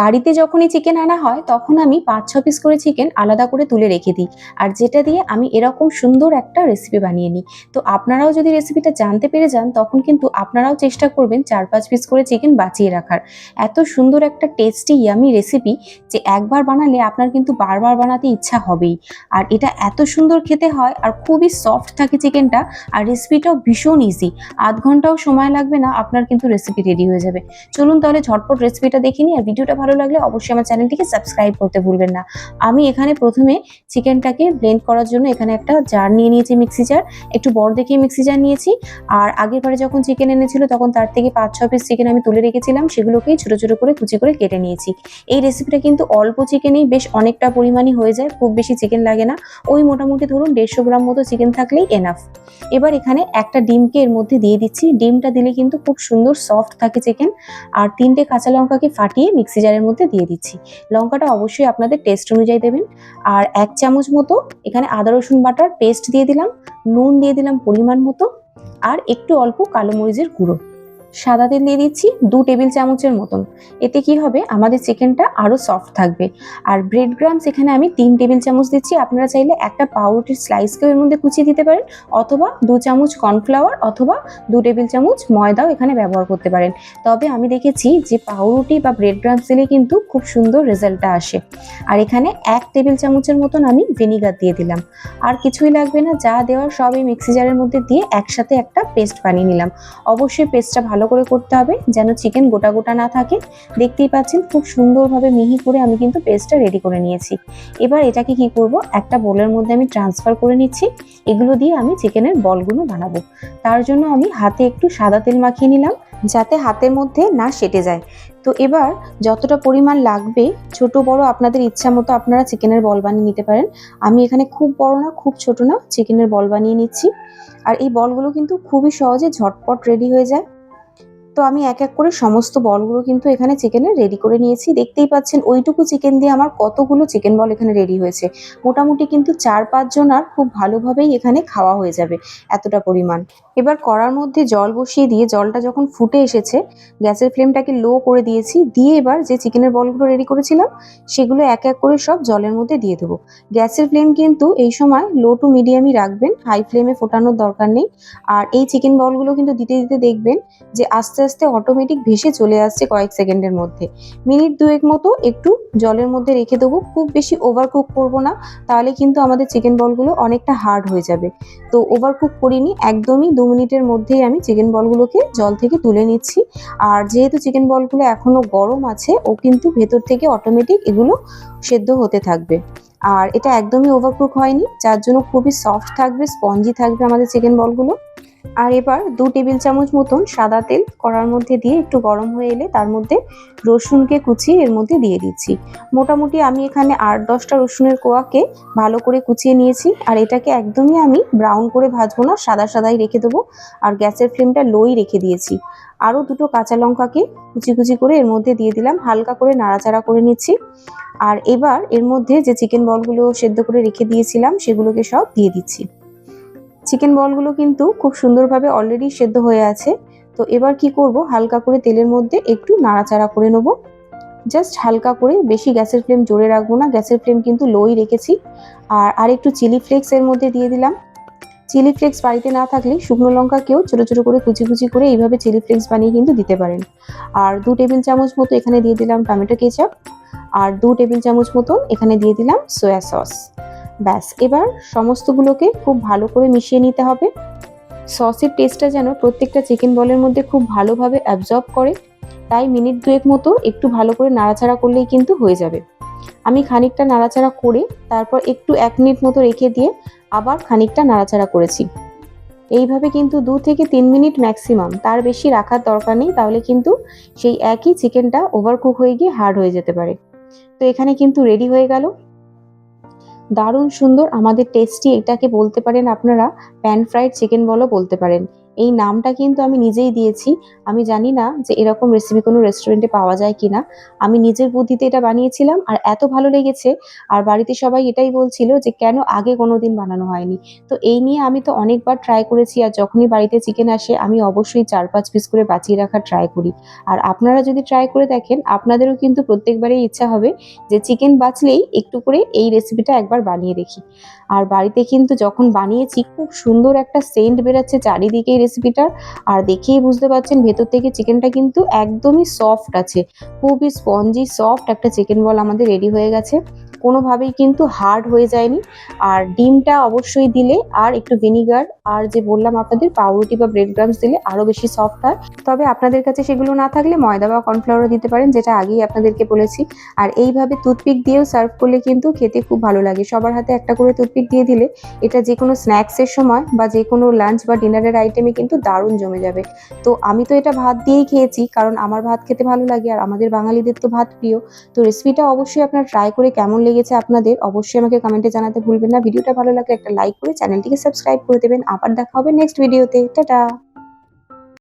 বাড়িতে যখনই চিকেন আনা হয়, তখন আমি পাঁচ, ছ পিস করে চিকেন আলাদা করে তুলে রেখে দিই। আর যেটা দিয়ে আমি এরকম সুন্দর একটা রেসিপি বানিয়ে নিই। তো আপনারাও যদি রেসিপিটা জানতে পেরে যান, তখন কিন্তু আপনারাও চেষ্টা করবেন চার, পাঁচ পিস করে চিকেন বাঁচিয়ে রাখার। এত সুন্দর একটা টেস্টি ইয়ামি রেসিপি যে একবার বানালে আপনার কিন্তু বারবার বানাতে ইচ্ছা হবেই। আর এটা এত সুন্দর খেতে হয় আর খুবই সফট থাকে চিকেনটা আর রেসিপিটাও ভীষণ ইজি আধ ঘন্টাও সময় লাগবে না, আপনার কিন্তু রেসিপি রেডি হয়ে যাবে। চলুন তাহলে ঝটপট রেসিপিটা দেখে নিই আর ভিডিওটা ভালো লাগলে অবশ্যই আমার চ্যানেলটিকে সাবস্ক্রাইব করতে ভুলবেন না। আমি এখানে প্রথমে চিকেনটাকে ব্লেন্ড করার জন্য এখানে একটা জার নিয়ে নিয়েছি মিক্সি জার একটু বড় দেখে মিক্সি জার নিয়েছি। আর আগের বারে যখন চিকেন এনেছিল, তখন তার থেকে পাঁচ, ছ পিস চিকেন আমি তুলে রেখেছিলাম। সেগুলোকেই ছোটো ছোটো করে কুচি করে কেটে নিয়েছি। এই রেসিপিটা কিন্তু অল্প চিকেনেই বেশ অনেকটা পরিমাণই হয়ে যায়, খুব বেশি চিকেন লাগে না। ওই মোটামুটি ধরুন দেড়শো গ্রাম মতো চিকেন থাকলেই এনাফ এবার এখানে একটা ডিমকে এর মধ্যে দিয়ে দিচ্ছি। ডিমটা দিলে কিন্তু খুব সুন্দর সফট থাকে চিকেন আর তিনটে কাঁচা লঙ্কাকে ফাটিয়ে মিক্সি জারের মধ্যে দিয়ে দিচ্ছি। লঙ্কাটা অবশ্যই আপনাদের টেস্ট অনুযায়ী দেবেন। আর এক চামচ মতো এখানে আদা, রসুন বাটার পেস্ট দিয়ে দিলাম, নুন দিয়ে দিলাম পরিমাণ মতো, আর একটু অল্প কালো মরিচের গুঁড়ো। সাদা তেল দিয়ে দিচ্ছি দু টেবিল চামচের মতন। এতে কি হবে? আমাদের চিকেনটা আরও সফট থাকবে। আর ব্রেড গ্রামস এখানে আমি তিন টেবিল চামচ দিচ্ছি। আপনারা চাইলে একটা পাউরুটির স্লাইসকেও এর মধ্যে কুচিয়ে দিতে পারেন অথবা দু চামচ কর্নফ্লাওয়ার অথবা দু টেবিল চামচ ময়দাও এখানে ব্যবহার করতে পারেন। তবে আমি দেখেছি যে পাউরুটি বা ব্রেড গ্রামস দিলে কিন্তু খুব সুন্দর রেজাল্টটা আসে। আর এখানে এক টেবিল চামচের মতন আমি ভিনিগার দিয়ে দিলাম। আর কিছুই লাগবে না, যা দেওয়ার সব এই মিক্সি জারের মধ্যে দিয়ে একসাথে একটা পেস্ট বানিয়ে নিলাম। অবশ্যই পেস্টটা ভালো করে করতে হবে, যেন চিকেন গোটা গোটা না থাকে। দেখতেই পাচ্ছেন খুব সুন্দরভাবে মিহি করে আমি কিন্তু পেস্টটা রেডি করে নিয়েছি। এবার এটাকে কি করব? একটা বোলের মধ্যে আমি ট্রান্সফার করে নিচ্ছি। এগুলো দিয়ে আমি চিকেনের বলগুলো বানাবো। তার জন্য আমি হাতে একটু সাদা তেল মাখিয়ে নিলাম, যাতে হাতের মধ্যে না সেটে যায়। তো এবার যতটা পরিমাণ লাগবে, ছোট বড় আপনাদের ইচ্ছা মতো আপনারা চিকেনের বল বানিয়ে নিতে পারেন। আমি এখানে খুব বড় না, খুব ছোট না চিকেনের বল বানিয়ে নিচ্ছি। আর এই বলগুলো কিন্তু খুবই সহজে ঝটপট রেডি হয়ে যায়। তো আমি এক এক করে সমস্ত বলগুলো কিন্তু এখানে চিকেনের রেডি করে নিয়েছি। দেখতেই পাচ্ছেন ওইটুকু চিকেন দিয়ে আমার কতগুলো চিকেন বল এখানে রেডি হয়েছে। মোটামুটি কিন্তু চার পাঁচজন আর খুব ভালোভাবেই এখানে খাওয়া হয়ে যাবে এতটা পরিমাণ। এবার কড়ার মধ্যে জল বসিয়ে দিয়ে জলটা যখন ফুটে এসেছে, গ্যাসের ফ্লেমটাকে লো করে দিয়েছি। দিয়ে এবার যে চিকেনের বলগুলো রেডি করেছিলাম, সেগুলো এক এক করে সব জলের মধ্যে দিয়ে দেবো। গ্যাসের ফ্লেম কিন্তু এই সময় লো টু মিডিয়ামই রাখবেন। হাই ফ্লেমে ফোটানোর দরকার নেই। আর এই চিকেন বলগুলো কিন্তু দিতে দিতে দেখবেন যে আস্তে আস্তে অটোমেটিক ভেসে চলে আসছে কয়েক সেকেন্ডের মধ্যে। মিনিট দুয়েক মতো একটু জলের মধ্যে রেখে দেবো। খুব বেশি ওভার কুক করব না, তাহলে কিন্তু আমাদের চিকেন বলগুলো অনেকটা হার্ড হয়ে যাবে। তো ওভার কুক করিনি, একদমই দু মিনিটের মধ্যেই আমি চিকেন বলগুলোকে জল থেকে তুলে নিচ্ছি। আর যেহেতু চিকেন বলগুলো এখনও গরম আছে, ও কিন্তু ভেতর থেকে অটোমেটিক এগুলো সেদ্ধ হতে থাকবে। আর এটা একদমই ওভারকুক হয়নি, যার জন্য খুবই সফট থাকবে স্পঞ্জি থাকবে আমাদের চিকেন বলগুলো আর এবার দু টেবিল চামচ মতন সাদা তেল কড়ার মধ্যে দিয়ে একটু গরম হয়ে এলে তার মধ্যে রসুনকে কুচিয়ে এর মধ্যে দিয়ে দিচ্ছি। মোটামুটি আমি এখানে আট দশটা রসুনের কোয়াকে ভালো করে কুচিয়ে নিয়েছি আর এটাকে একদমই আমি ব্রাউন করে ভাজবো না, সাদা সাদাই রেখে দেবো আর গ্যাসের ফ্লেমটা লোই রেখে দিয়েছি। আরও দুটো কাঁচা লঙ্কাকে কুচি কুচি করে এর মধ্যে দিয়ে দিলাম, হালকা করে নাড়াচাড়া করে নিচ্ছি। আর এবার এর মধ্যে যে চিকেন বলগুলো সেদ্ধ করে রেখে দিয়েছিলাম সেগুলোকে সব দিয়ে দিচ্ছি। চিকেন বলগুলো কিন্তু খুব সুন্দরভাবে অলরেডি সেদ্ধ হয়ে আছে। তো এবার কি করব? হালকা করে তেলের মধ্যে একটু নাড়াচাড়া করে নেব। জাস্ট হালকা করে বেশি গ্যাসের ফ্লেম জোরে রাখব না। গ্যাসের ফ্লেম কিন্তু লোই রেখেছি। আর আর একটু চিলি ফ্লেক্স এর মধ্যে দিয়ে দিলাম। চিলি ফ্লেক্স বাড়িতে না থাকলে শুকনো লঙ্কাকেও ছোটো ছোটো করে কুচি কুচি করে এইভাবে চিলি ফ্লেক্স বানিয়ে কিন্তু দিতে পারেন। আর দু টেবিল চামচ মতো এখানে দিয়ে দিলাম টমেটো কেচাপ আর দু টেবিল চামচ মতন এখানে দিয়ে দিলাম সয়া সস ব্যাস, এবার সমস্তগুলোকে খুব ভালো করে মিশিয়ে নিতে হবে। সসের টেস্টটা যেন প্রত্যেকটা চিকেন বলের মধ্যে খুব ভালোভাবে অ্যাবজর্ব করে, তাই মিনিট দুয়েক মতো একটু ভালো করে নাড়াচাড়া করলেই কিন্তু হয়ে যাবে। আমি খানিকটা নাড়াচাড়া করে, তারপর একটু এক মিনিট মতো রেখে দিয়ে আবার খানিকটা নাড়াচাড়া করেছি। এইভাবে কিন্তু দু থেকে তিন মিনিট ম্যাক্সিমাম তার বেশি রাখার দরকার নেই, তাহলে কিন্তু সেই একই চিকেনটা ওভারকুক হয়ে গিয়ে হার্ড হয়ে যেতে পারে। তো এখানে কিন্তু রেডি হয়ে গেল। দারুণ সুন্দর আমাদের টেস্টি এটাকে বলতে পারেন আপনারা প্যান ফ্রাইড চিকেন বলো বলতে পারেন। এই নামটা কিন্তু আমি নিজেই দিয়েছি। আমি জানি না যে এরকম রেসিপি কোনো রেস্টুরেন্টে পাওয়া যায় কিনা। আমি নিজের বুদ্ধিতে এটা বানিয়েছিলাম আর এত ভালো লেগেছে। আর বাড়িতে সবাই এটাই বলছিল যে, কেন আগে কোনোদিন বানানো হয়নি? তো এই নিয়ে আমি তো অনেকবার ট্রাই করেছি আর যখনই বাড়িতে চিকেন আসে, আমি অবশ্যই চার পাঁচ পিস করে বাঁচিয়ে রাখার ট্রাই করি। আর আপনারা যদি ট্রাই করে দেখেন, আপনাদেরও কিন্তু প্রত্যেকবারেই ইচ্ছা হবে যে চিকেন বাঁচলেই একটু করে এই রেসিপিটা একবার বানিয়ে দেখি। আর বাড়িতে কিন্তু যখন বানিয়েছি, খুব সুন্দর একটা সেন্ট বেরোচ্ছে চারিদিকে এই রেসিপিটার আর দেখেই বুঝতে পারছেন, ভেতর থেকে চিকেনটা কিন্তু একদমই সফট আছে। খুবই স্পঞ্জি সফট একটা চিকেন বল আমাদের রেডি হয়ে গেছে। কোনোভাবেই কিন্তু হার্ড হয়ে যায়নি। আর ডিমটা অবশ্যই দিলে, আর একটু ভিনিগার আর যে বললাম আপনাদের, পাউরুটি বা ব্রেড গ্রামস দিলে আরও বেশি সফট হয়। তবে আপনাদের কাছে সেগুলো না থাকলে ময়দা বা কর্নফ্লাওয়ারও দিতে পারেন, যেটা আগেই আপনাদেরকে বলেছি। আর এইভাবে টুথপিক দিয়েও সার্ভ করলে কিন্তু খেতে খুব ভালো লাগে। সবার হাতে একটা করে টুথপিক দিয়ে দিলে, এটা যে কোনো স্ন্যাক্সের সময় বা যে কোনো লাঞ্চ বা ডিনারের আইটেমে কিন্তু দারুণ জমে যাবে। তো আমি তো এটা ভাত দিয়েই খেয়েছি, কারণ আমার ভাত খেতে ভালো লাগে আর আমাদের বাঙালিদের তো ভাত প্রিয়। তো রেসিপিটা অবশ্যই আপনার ট্রাই করে কেমন লেগেছে আপনাদের অবশ্যই আমাকে কমেন্টে জানাতে ভুলবেন না। ভিডিওটা ভালো লাগলে একটা লাইক করে চ্যানেলটিকে সাবস্ক্রাইব করে দেবেন। আবার দেখা হবে নেক্সট ভিডিওতে টাটা!